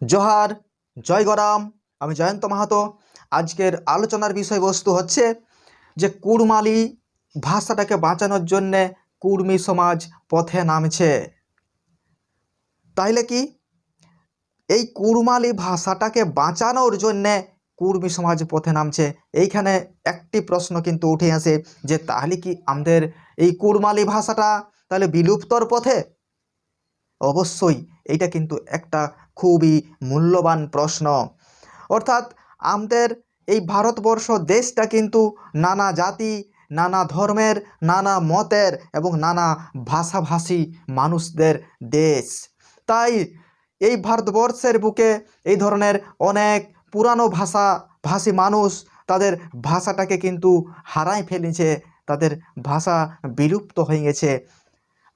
জোহার, জয় গরাম, আমি জয়ন্ত মাহাতো। আজকের আলোচনার বিষয়বস্তু হচ্ছে যে কুড়মালি ভাষাটাকে বাঁচানোর জন্যে কুর্মী সমাজ পথে নামছে। তাইলে কি? এই কুড়মালি ভাষাটাকে বাঁচানোর জন্যে কুর্মী সমাজ পথে নামছে। এইখানে একটি প্রশ্ন কিন্তু উঠে আসে যে তাহলে কি আমাদের এই কুড়মালি ভাষাটা তাহলে বিলুপ্তর পথে? অবশ্যই, এইটা কিন্তু একটা খুবই মূল্যবান প্রশ্ন। অর্থাৎ আমাদের এই ভারতবর্ষ দেশটা কিন্তু নানা জাতি, নানা ধর্মের, নানা মতের এবং নানা ভাষাভাষী মানুষদের দেশ। তাই এই ভারতবর্ষের বুকে এই ধরনের অনেক পুরানো ভাষা ভাষী মানুষ তাদের ভাষাটাকে কিন্তু হারাই ফেলেছে, তাদের ভাষা বিলুপ্ত হয়ে গেছে।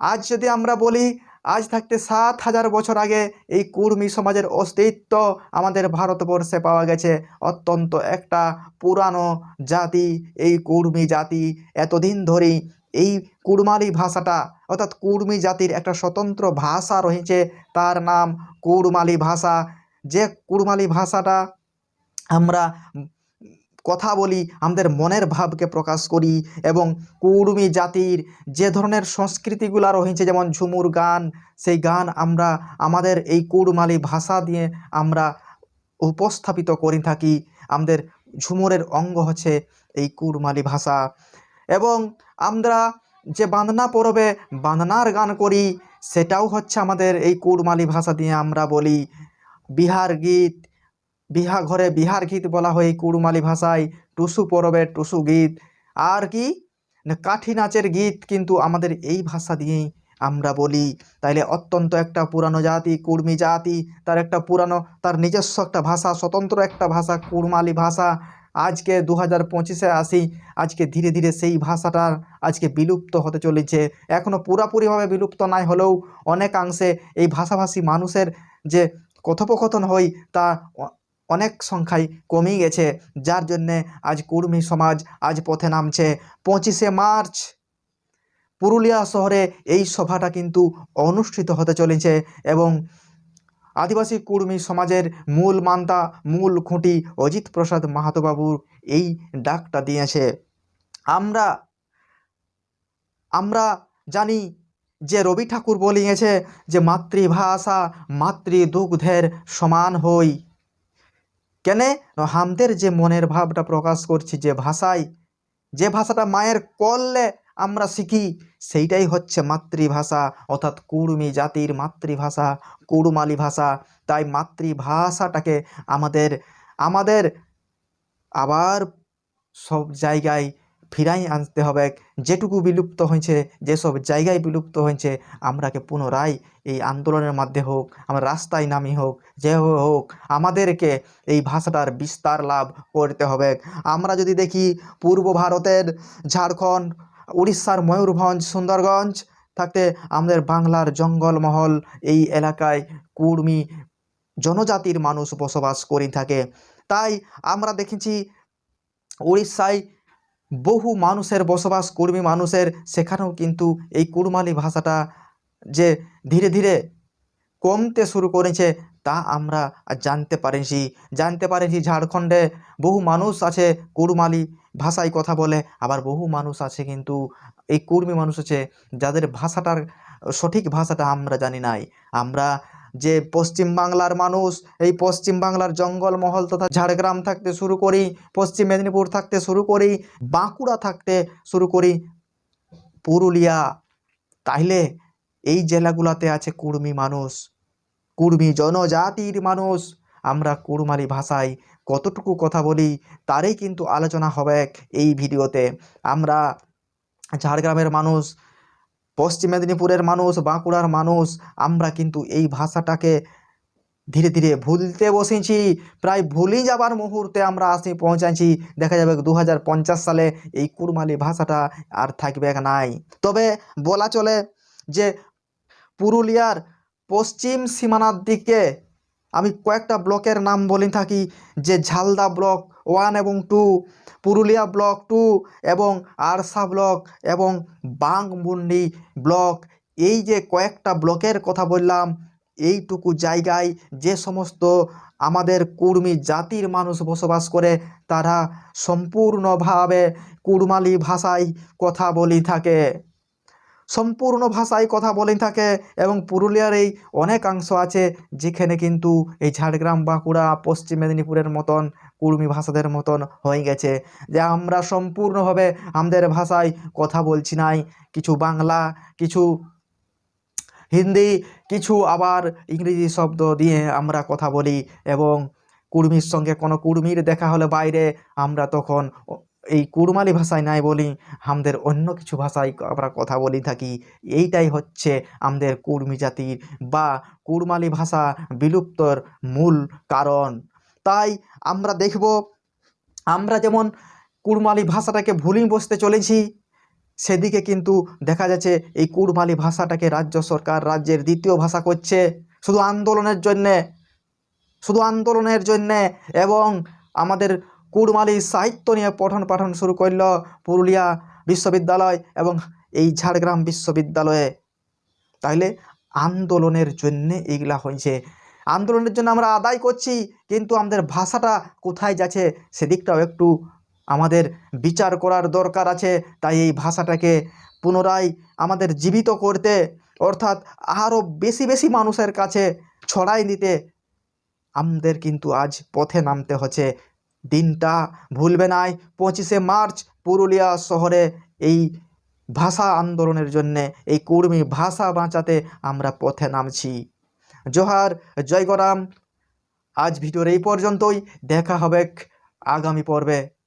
আজ যদি আমরা বলি আজ থাকতে সাত হাজার বছর আগে এই কুর্মী সমাজের অস্তিত্ব আমাদের ভারতবর্ষে পাওয়া গেছে। অত্যন্ত একটা পুরানো জাতি, এই কুর্মী জাতি। এতদিন ধরেই এই কুড়মালি ভাষাটা, অর্থাৎ কুর্মী জাতির একটা স্বতন্ত্র ভাষা রয়েছে, তার নাম কুড়মালি ভাষা। যে কুড়মালি ভাষাটা আমরা কথা বলি, আমাদের মনের ভাবকে প্রকাশ করি এবং কুড়মি জাতির যে ধরনের সংস্কৃতিগুলো রয়েছে, যেমন ঝুমুর গান, সেই গান আমরা, আমাদের এই কুড়মালি ভাষা দিয়ে আমরা উপস্থাপিত করে থাকি। আমাদের ঝুমুরের অঙ্গ হচ্ছে এই কুড়মালি ভাষা। এবং আমরা যে বাঁধনা পরবে বাঁধনার গান করি, সেটাও হচ্ছে আমাদের এই কুড়মালি ভাষা দিয়ে আমরা বলি। বিহার গীত বিহা ঘরে বিহার গীত বলা হয় কুড়মালি ভাষায়, টুসু পরবে টুসু গীত। আর কি? কাঠি নাচের গীত কিন্তু আমাদের এই ভাষা দিয়েই আমরা বলি। তাইলে অত্যন্ত একটা পুরানো জাতি কুর্মী জাতি, তার একটা পুরানো, তার নিজস্ব একটা ভাষা, স্বতন্ত্র একটা ভাষা, কুড়মালি ভাষা। আজকে দু হাজার পঁচিশে আসি, আজকে ধীরে ধীরে সেই ভাষাটার আজকে বিলুপ্ত হতে চলেছে। এখনও পুরাপুরিভাবে বিলুপ্ত নাই হলেও অনেকাংশে এই ভাষাভাষী মানুষের যে কথোপকথন হয়, তা অনেক সংখ্যায় কমে গেছে। যার জন্যে আজ কুর্মী সমাজ আজ পথে নামছে। পঁচিশে মার্চ, পুরুলিয়া শহরে এই সভাটা কিন্তু অনুষ্ঠিত হতে চলেছে এবং আদিবাসী কুর্মী সমাজের মূল মান্তা, মূল খুঁটি অজিত প্রসাদ মাহাতোবাবুর এই ডাকটা দিয়েছে। আমরা আমরা জানি যে রবি ঠাকুর বলিয়েছে যে, মাতৃভাষা, মাতৃদুগ্ধের সমান হই। কেনে? হামদের যে মনের ভাবটা প্রকাশ করছি, যে ভাষায়, যে ভাষাটা মায়ের করলে আমরা শিখি, সেইটাই হচ্ছে মাতৃভাষা। অর্থাৎ কুর্মি জাতির মাতৃভাষা, কুড়মালি ভাষা। তাই মাতৃভাষাটাকে আমাদের আমাদের আবার সব জায়গায় ফিরাই আনতে হবে। যেটুকু বিলুপ্ত হয়েছে, যেসব জায়গায় বিলুপ্ত হয়েছে, আমরাকে পুনরায় এই আন্দোলনের মাধ্যমে হোক, আমরা রাস্তায় নামি হোক, যে হোক, আমাদেরকে এই ভাষাটার বিস্তার লাভ করতে হবে। আমরা যদি দেখি পূর্ব ভারতের ঝাড়খণ্ড, উড়িষ্যার ময়ূরভঞ্জ, সুন্দরগঞ্জ থাকতে আমাদের বাংলার জঙ্গলমহল, এই এলাকায় কুর্মী জনজাতির মানুষ বসবাস করে থাকে। তাই আমরা দেখেছি উড়িষ্যায় বহু মানুষের বসবাস, কুর্মী মানুষের সেখানেও কিন্তু এই কুড়মালি ভাষাটা যে ধীরে ধীরে কমতে শুরু করেছে, তা আমরা জানতে পারেছি জানতে পারেছি ঝাড়খণ্ডে বহু মানুষ আছে কুড়মালি ভাষায় কথা বলে, আবার বহু মানুষ আছে কিন্তু এই কুর্মী মানুষ আছে যাদের ভাষাটার সঠিক ভাষাটা আমরা জানি নাই। আমরা যে পশ্চিম বাংলার মানুষ, এই পশ্চিম বাংলার জঙ্গলমহল তথা ঝাড়গ্রাম থাকতে শুরু করি, পশ্চিম মেদিনীপুর থাকতে শুরু করি, বাঁকুড়া থাকতে শুরু করি, পুরুলিয়া। তাইলে এই জেলাগুলোতে আছে কুর্মী মানুষ, কুর্মী জনজাতির মানুষ। আমরা কুড়মালি ভাষায় কতটুকু কথা বলি, তারই কিন্তু আলোচনা হবে এই ভিডিওতে। আমরা ঝাড়গ্রামের মানুষ পশ্চিম মেদিনীপুরের মানুষ, বাঁকুড়ার মানুষ, আমরা কিন্তু এই ভাষাটাকে ধীরে ধীরে ভুলতে বসেছি। প্রায় ভুলেই যাবার মুহূর্তে আমরা আসি পৌঁছাচ্ছি দেখা যাবে দু হাজার পঞ্চাশ সালে এই কুরমালি ভাষাটা আর থাকবে নাই। তবে বলা চলে যে পুরুলিয়ার পশ্চিম সীমানার দিকে আমি কয়েকটা ব্লকের নাম বলে থাকি, যে ঝালদা ব্লক, ওয়ান এবং টু, পুরুলিয়া ব্লক টু এবং আরসা ব্লক এবং বাংমুন্ডি ব্লক। এই যে কয়েকটা ব্লকের কথা বললাম, এইটুকু জায়গায় যে সমস্ত আমাদের কুর্মী জাতির মানুষ বসবাস করে, তারা সম্পূর্ণভাবে কুড়মালি ভাষায় কথা বলি থাকে। সম্পূর্ণ ভাষায় কথা বলে থাকে এবং পুরুলিয়ার এই অনেকাংশ আছে যেখানে কিন্তু এই ঝাড়গ্রাম, বাঁকুড়া, পশ্চিম মেদিনীপুরের মতন কুর্মী ভাষাদের মতন হয়ে গেছে যে আমরা সম্পূর্ণভাবে আমাদের ভাষায় কথা বলছি নাই। কিছু বাংলা, কিছু হিন্দি, কিছু আবার ইংরেজি শব্দ দিয়ে আমরা কথা বলি এবং কুর্মীর সঙ্গে কোনো কুর্মীর দেখা হলে বাইরে আমরা তখন এই কুড়মালি ভাষায় নাই বলি আমাদের অন্য কিছু ভাষায় আমরা কথা বলি থাকি। এইটাই হচ্ছে আমাদের কুর্মী জাতির বা কুড়মালি ভাষা বিলুপ্তর মূল কারণ। তাই আমরা দেখব, আমরা যেমন কুড়মালি ভাষাটাকে ভুলিয়ে বসতে চলেছি, সেদিকে কিন্তু দেখা যাচ্ছে এই কুড়মালি ভাষাটাকে রাজ্য সরকার রাজ্যের দ্বিতীয় ভাষা করছে। শুধু আন্দোলনের জন্যে, শুধু আন্দোলনের জন্যে, এবং আমাদের কুড়মালি সাহিত্য নিয়ে পঠন পাঠন শুরু করল পুরুলিয়া বিশ্ববিদ্যালয় এবং এই ঝাড়গ্রাম বিশ্ববিদ্যালয়ে। তাইলে আন্দোলনের জন্যে এগুলা হয়েছে। আন্দোলনের জন্য আমরা আদায় করছি, কিন্তু আমাদের ভাষাটা কোথায় যাচ্ছে সেদিকটাও একটু আমাদের বিচার করার দরকার আছে। তাই এই ভাষাটাকে পুনরায় আমাদের জীবিত করতে, অর্থাৎ আরও বেশি বেশি মানুষের কাছে ছড়াই দিতে আমাদের কিন্তু আজ পথে নামতে হচ্ছে। দিনটা ভুলবে নাই। পঁচিশে মার্চ পুরুলিয়া শহরে এই ভাষা আন্দোলনের জন্যে, এই কুর্মী ভাষা বাঁচাতে আমরা পথে নামছি। জোহার, জয়গরাম, আজ ভিডিওর এই পর্যন্তই। দেখা হবে আগামী পর্বে।